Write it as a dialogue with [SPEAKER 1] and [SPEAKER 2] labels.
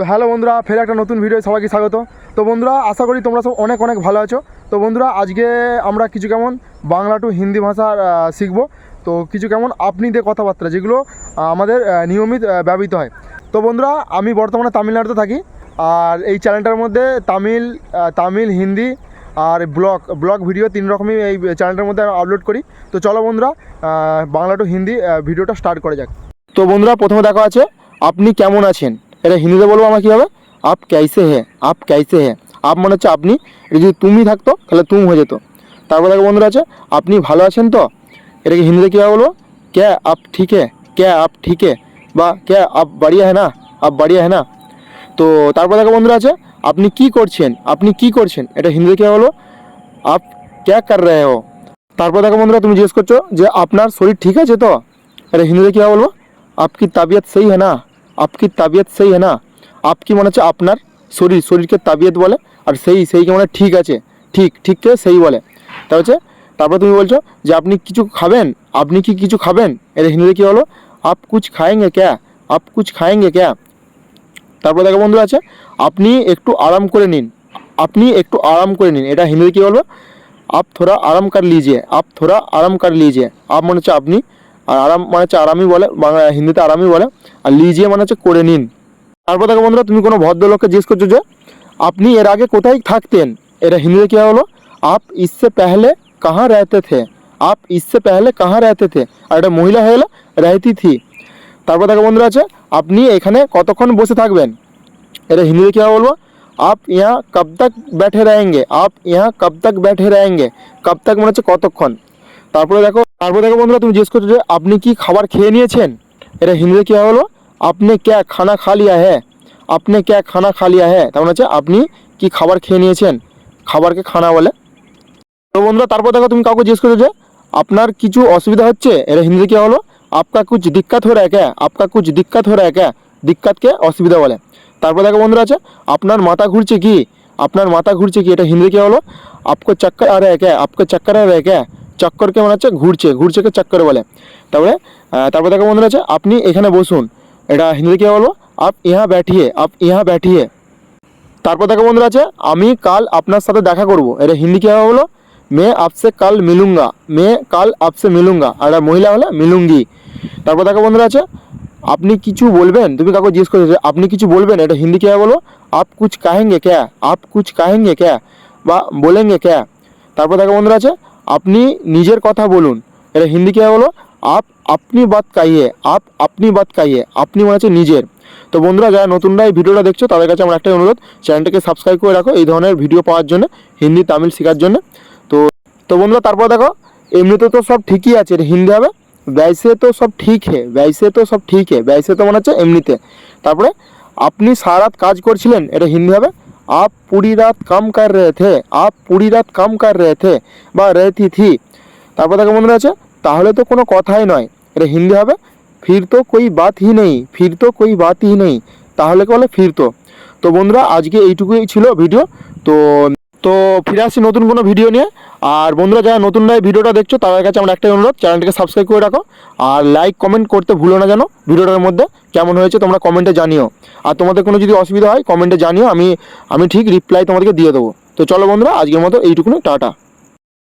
[SPEAKER 1] তো হ্যালো বন্ধুরা, ফের একটা নতুন ভিডিও সবাইকে স্বাগত। তো বন্ধুরা, আশা করি তোমরা সব অনেক অনেক ভালো আছো। তো বন্ধুরা, আজকে আমরা কিছু কেমন বাংলা টু হিন্দি ভাষা শিখব। তো কিছু কেমন আপনি দিয়ে কথাবার্তা, যেগুলো আমাদের নিয়মিত ব্যবহৃত হয়। তো বন্ধুরা, আমি বর্তমানে তামিলনাড়ুতে থাকি। আর এই চ্যানেলটার মধ্যে তামিল তামিল, হিন্দি আর ব্লগ ব্লগ ভিডিও তিন রকমই এই চ্যানেলটার মধ্যে আপলোড করি। তো চলো বন্ধুরা বাংলা টু হিন্দি ভিডিওটা স্টার্ট করা যাক। তো বন্ধুরা, প্রথমে দেখা আছে, আপনি কেমন আছেন? এটা হিন্দিতে বলব আমার কী হবে আপ ক্যাইসে হে, আপ ক্যাইসে হে। আপ মনে হচ্ছে আপনি, এটা যদি তুমি থাকতো, তাহলে তুম হয়ে যেত। তারপর দেখো বন্ধুরা আছে, আপনি ভালো আছেন তো? এটাকে হিন্দিতে কীভাবে বলব? ক্যা আপ ঠিক হে, ক্যা আপ ঠিক হে, বা ক্যা আপ বাড়িয়া হ্যাঁ না, আপ বাড়িয়া হ্যাঁ না। তো তারপর দেখো বন্ধুরা আছে, আপনি কি করছেন, আপনি কি করছেন, এটা হিন্দিতে কীভাবে বলব? আপ ক্যা কর রে হো। তারপর দেখো বন্ধুরা তুমি জিজ্ঞেস করছ যে, আপনার শরীর ঠিক আছে তো? এটা হিন্দিতে কীভাবে বলব? আপকি তাবিয়ত সেই হ্যাঁ না? আপকি তাবিয়ত সেই হ্যাঁ না আপকি মনে হচ্ছে আপনার শরীর শরীরকে তাবিয়ত বলে আর সেই সেইকে মানে ঠিক আছে ঠিক ঠিককে সেই বলে তা হচ্ছে তারপর তুমি বলছো যে আপনি কিছু খাবেন আপনি কি কিছু খাবেন এটা হিন্দিতে কী হলো আপ কুছ খায়েঙ্গে ক্যা আপ কুছ খায়েঙ্গে ক্যা তারপর দেখো বন্ধু আছে আপনি একটু আরাম করে নিন আপনি একটু আরাম করে নিন এটা হিন্দিতে কী বলব আপ থোড়া আরাম কর লিজিয়ে আপ থোড়া আরাম কর লিজিয়ে আপ মনে হচ্ছে আপনি আর আরাম মানে হচ্ছে আরামই বলে, বাংলা, হিন্দিতে আরামই বলে। আর লিজিয়ে মানে হচ্ছে করে নিন। তারপর দেখো বন্ধুরা, তুমি কোনো ভদ্রলোককে জিজ্ঞেস করছ যে, আপনি এর আগে কোথায় থাকতেন? এটা হিন্দিতে কী হলো? আপ ইসে পেহলে কাহা রেতে থে? আপ ইসে পেহলে কাহা রেতে থে? আর এটা মহিলা হয়ে গেলো রেহতি থি। তারপর দেখো বন্ধুরা আছে, আপনি এখানে কতক্ষণ বসে থাকবেন? এটা হিন্দিতে কী বলব? আপ ইয়া কব তক ব্যাঠে রায়েঙ্গে আপ ইয়া কব তক ব্যাঠে রায়েঙ্গে কব তক মনে হচ্ছে কতক্ষণ? তারপরে দেখো তারপরে দেখো বন্ধুরা, তুমি জিজ্ঞেস করছ যে আপনি কি খাবার খেয়ে নিয়েছেন? এটা হিন্দিতে কী হলো? আপনি ক্যা খানা খা লিয়া হ্যাঁ আপনি ক্যা খানা খা লিয়া হ্যাঁ তার মানে হচ্ছে আপনি কি খাবার খেয়ে নিয়েছেন? খাবারকে খানা বলে। তো বন্ধুরা, তারপর দেখো তুমি কাউকে জিজ্ঞেস করছ যে আপনার কিছু অসুবিধা হচ্ছে? এটা হিন্দিতে কী হলো? আপকা কুছ দিক্কত রা হ্যাঁ ক্যা আপকা কুছ দিক্কত রা হ্যাঁ ক্যা দিক্কতকে অসুবিধা বলে। তারপর দেখো বন্ধুরা আছে, আপনার মাথা ঘুরছে কি? আপনার মাথা ঘুরছে কি? এটা হিন্দিতে কী হলো? আপকো চক্কর আ রা ক্যা আপকো চক্কর আ রা চক্করকে মানে হচ্ছে ঘুরছে ঘুরছেকে চক্কর বলে। তারপরে তারপর দেখো বন্ধুরা আছে, আপনি এখানে বসুন। এটা হিন্দিতে কী বলব? আপ ইহা ব্যাঠিয়ে, আপ ইহা ব্যাঠিয়ে। তারপর দেখো বন্ধুরা আছে, আমি কাল আপনার সাথে দেখা করব। এটা হিন্দি কীভাবে হলো মে আপসে কাল মিলুঙ্গা, মে কাল আপসে মিলুঙ্গা। আর মহিলা হলে মিলুঙ্গি। তারপর দেখো বন্ধুরা আছে, আপনি কিছু বলবেন? তুমি কাউকে জিজ্ঞেস করছ আপনি কিছু বলবেন? এটা হিন্দি কীভাবে বলো? আপ কুচ কাহেঙ্গে ক্যা? আপ কুচ কাহেঙ্গে ক্যা? বা বলেঙ্গে ক্যা? তারপর দেখো বন্ধুরা আছে আপনি নিজের কথা বলুন। এটা হিন্দি কীভাবে বলো আপ আপনি বাদ কাইয়ে, আপ আপনি বাত কাইয়ে, আপনি মানে হচ্ছে নিজের। তো বন্ধুরা, যারা নতুনরা এই ভিডিওটা দেখছ, তাদের কাছে আমার একটাই অনুরোধ, চ্যানেলটাকে সাবস্ক্রাইব করে রাখো এই ধরনের ভিডিও পাওয়ার জন্য, হিন্দি, তামিল শেখার জন্য। তো তো বন্ধুরা, তারপর দেখো, এমনিতে তো সব ঠিকই আছে, এটা হিন্দি হবে। ব্যয়সে তো সব ঠিক হে ব্যয়সে তো সব ঠিক হে ব্যয়সে তো মনে হচ্ছে এমনিতে। তারপরে, আপনি সারা রাত কাজ করছিলেন, এটা হিন্দি হবে। আপ पूरी रात काम कर रहे थे, आप पूरी रात काम कर रहे थे, বা রেতি থি তারপর তাকে বন্ধুরা আছে, তাহলে তো কোনো কথাই নয়। এটা হিন্দি হবে ফির তো কই বাত হি নেই ফির তো কোই বাত হি নেই, তাহলে বলে ফির তো তো বন্ধুরা, আজকে এইটুকুই ছিল ভিডিও তো তো ফিরে আসছি নতুন কোনো ভিডিও নিয়ে। আর বন্ধুরা, যারা নতুন নয় ভিডিওটা দেখছ, তাদের কাছে আমার একটাই অনুরোধ, চ্যানেলটিকে সাবস্ক্রাইব করে রাখো। আর লাইক কমেন্ট করতে ভুলো না যেন ভিডিওটার মধ্যে কেমন হয়েছে তোমরা কমেন্টে জানিও। আর তোমাদের কোনো যদি অসুবিধা হয় কমেন্টে জানিও, আমি আমি ঠিক রিপ্লাই তোমাদেরকে দিয়ে দেবো। তো চলো বন্ধুরা, আজকের মতো এইটুকুনি, টাটা।